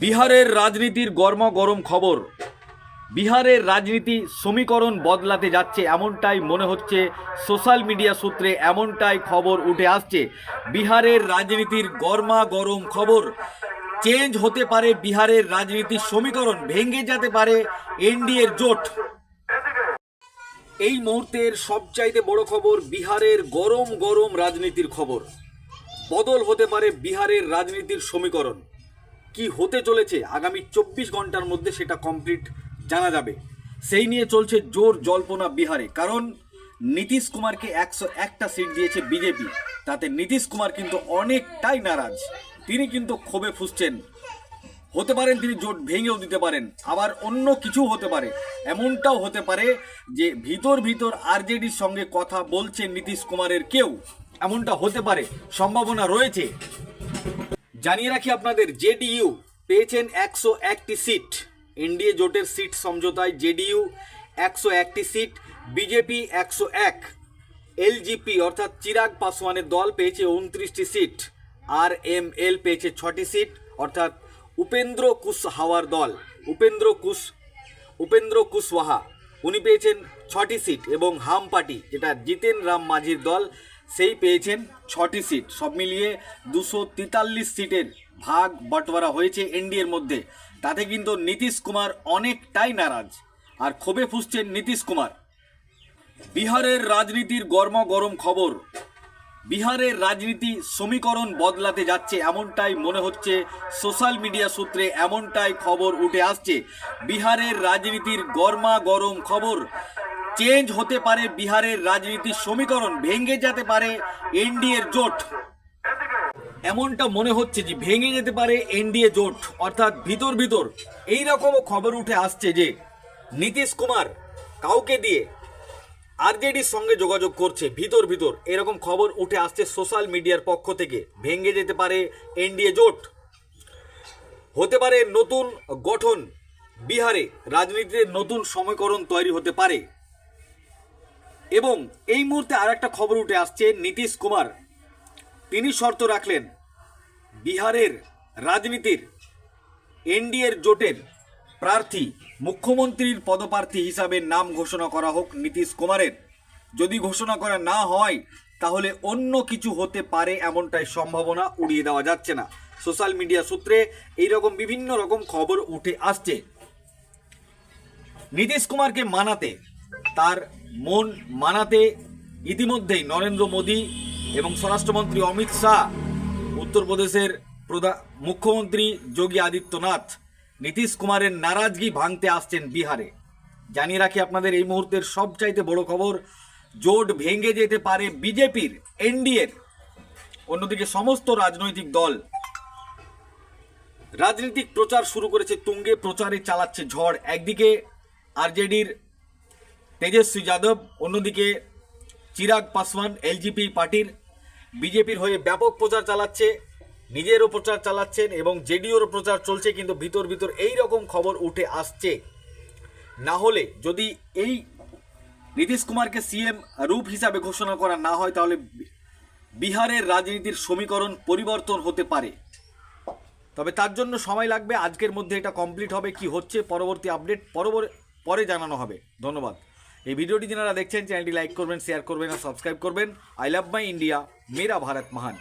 বিহারের রাজনীতির গরমা গরম খবর। বিহারের রাজনীতি সমীকরণ বদলাতে যাচ্ছে এমনটাই মনে হচ্ছে সোশ্যাল মিডিয়া সূত্রে, এমনটাই খবর উঠে আসছে। বিহারের রাজনীতির গরমা গরম খবর, চেঞ্জ হতে পারে বিহারের রাজনীতির সমীকরণ, ভেঙে যেতে পারে এনডিএর জোট। এই মুহূর্তের সবচাইতে বড় খবর বিহারের গরম গরম রাজনীতির খবর। বদল হতে পারে বিহারের রাজনীতির সমীকরণ। কি হতে চলেছে আগামী চব্বিশ ঘণ্টার মধ্যে সেটা কমপ্লিট জানা যাবে। সেই নিয়ে চলছে জোর জল্পনা বিহারে। কারণ নীতিশ কুমারকে একশো একটা সিট দিয়েছে বিজেপি। তাতে নীতিশ কুমার কিন্তু অনেকটাই নারাজ। তিনি কিন্তু ক্ষোভে ফুসছেন। হতে পারেন তিনি জোট ভেঙেও দিতে পারেন। আবার অন্য কিছু হতে পারে। এমনটাও হতে পারে যে ভিতর ভিতর আরজেডির সঙ্গে কথা বলছে নীতিশ কুমারের কেউ। এমনটা হতে পারে। সম্ভাবনা রয়েছে। জানিয়ে রাখি আপনাদের, জেডিইউ পেয়েছেন একশো একটি সিট। এনডিএ জোটের সিট সমঝোতায় জেডিইউ একশো একটি সিট, বিজেপি একশো এক, এলজিপি অর্থাৎ চিরাগ পাসওয়ানের দল পেয়েছে উনত্রিশটি সিট আর এম এল পেয়েছে ছটি সিট, অর্থাৎ উপেন্দ্র কুশহাওয়ার দল, উপেন্দ্র কুশ, উপেন্দ্র কুশওয়াহা উনি পেয়েছেন ছটি সিট এবং হাম পার্টি যেটা জিতেন রাম মাঝির দল সেই পেয়েছেন ছটি সিট সব মিলিয়ে দুশো তেতাল্লিশ সিটের ভাগ বটওয়ারা হয়েছে এনডিএর মধ্যে। তাতে কিন্তু নীতিশ কুমার অনেকটাই নারাজ। আর ক্ষোভে ফুসছেন নীতিশ কুমার। বিহারের রাজনীতির গরমা গরম খবর। বিহারের রাজনীতি সমীকরণ বদলাতে যাচ্ছে এমনটাই মনে হচ্ছে সোশ্যাল মিডিয়া সূত্রে, এমনটাই খবর উঠে আসছে। বিহারের রাজনীতির গরমা গরম খবর। চেঞ্জ হতে পারে বিহারের রাজনীতির সমীকরণ, ভেঙে যেতে পারে এনডিএর জোট। এমনটা মনে হচ্ছে যে ভেঙে যেতে পারে এনডিএ জোট, অর্থাৎ ভিতর ভিতর। এই রকমও খবর উঠে আসছে যে নীতিশ কুমার কাউকে দিয়ে আরজেডির সঙ্গে যোগাযোগ করছে, ভিতর ভিতর। এরকম খবর উঠে আসছে সোশ্যাল মিডিয়ার পক্ষ থেকে, ভেঙে যেতে পারে এনডিএ জোট। হতে পারে নতুন গঠন বিহারে রাজনীতিতে নতুন সমীকরণ তৈরি হতে পারে। এবং এই মুহূর্তে আর একটা খবর উঠে আসছে নীতিশ কুমার। তিনি শর্ত রাখলেন, বিহারের রাজনীতির এনডিএর জোটের প্রার্থী, মুখ্যমন্ত্রীর পদপ্রার্থী হিসাবে নাম ঘোষণা করা হোক নীতিশ কুমারের। যদি ঘোষণা করা না হয়, তাহলে অন্য কিছু হতে পারে এমনটাই সম্ভাবনা উড়িয়ে দেওয়া যাচ্ছে না। সোশ্যাল মিডিয়া সূত্রে এইরকম বিভিন্ন রকম খবর উঠে আসছে। নীতিশ কুমারকে মানাতে তার মন মানাতে ইতিমধ্যেই নরেন্দ্র মোদী এবং স্বরাষ্ট্রমন্ত্রী অমিত শাহ, উত্তরপ্রদেশের প্রধান মুখ্যমন্ত্রী যোগী আদিত্যনাথ, নীতিশ কুমারের নারাজগি ভাঙতে আসছেন বিহারে। জানিয়ে রাখি আপনাদের এই মুহূর্তের সবচাইতে বড় খবর, জোট ভেঙে যেতে পারে বিজেপির, এনডিএর। অন্যদিকে সমস্ত রাজনৈতিক দল রাজনৈতিক প্রচার শুরু করেছে, তুঙ্গে প্রচারে চালাচ্ছে ঝড়। একদিকে আরজেডির তেজস্বী যাদব, অন্যদিকে চিরাগ পাসওয়ান, এলজিপি পার্টির বিজেপির হয়ে ব্যাপক প্রচার চালাচ্ছে, নিজেরও প্রচার চালাচ্ছেন এবং জেডিওরও প্রচার চলছে, কিন্তু ভিতর ভিতর এই রকম খবর উঠে আসছে। না হলে যদি এই নীতিশ কুমারকে সিএম রূপ হিসাবে ঘোষণা করা না হয়, তাহলে বিহারের রাজনীতির সমীকরণ পরিবর্তন হতে পারে। তবে তার জন্য সময় লাগবে, আজকের মধ্যে এটা কমপ্লিট হবে, কি হচ্ছে, পরবর্তী আপডেট পরে জানানো হবে। ধন্যবাদ। এই ভিডিওটি যারা দেখছেন, চ্যানেলটি লাইক করবেন শেয়ার করবেন আর সাবস্ক্রাইব করবেন। আই লাভ মাই ইন্ডিয়া মেরা ভারত মহান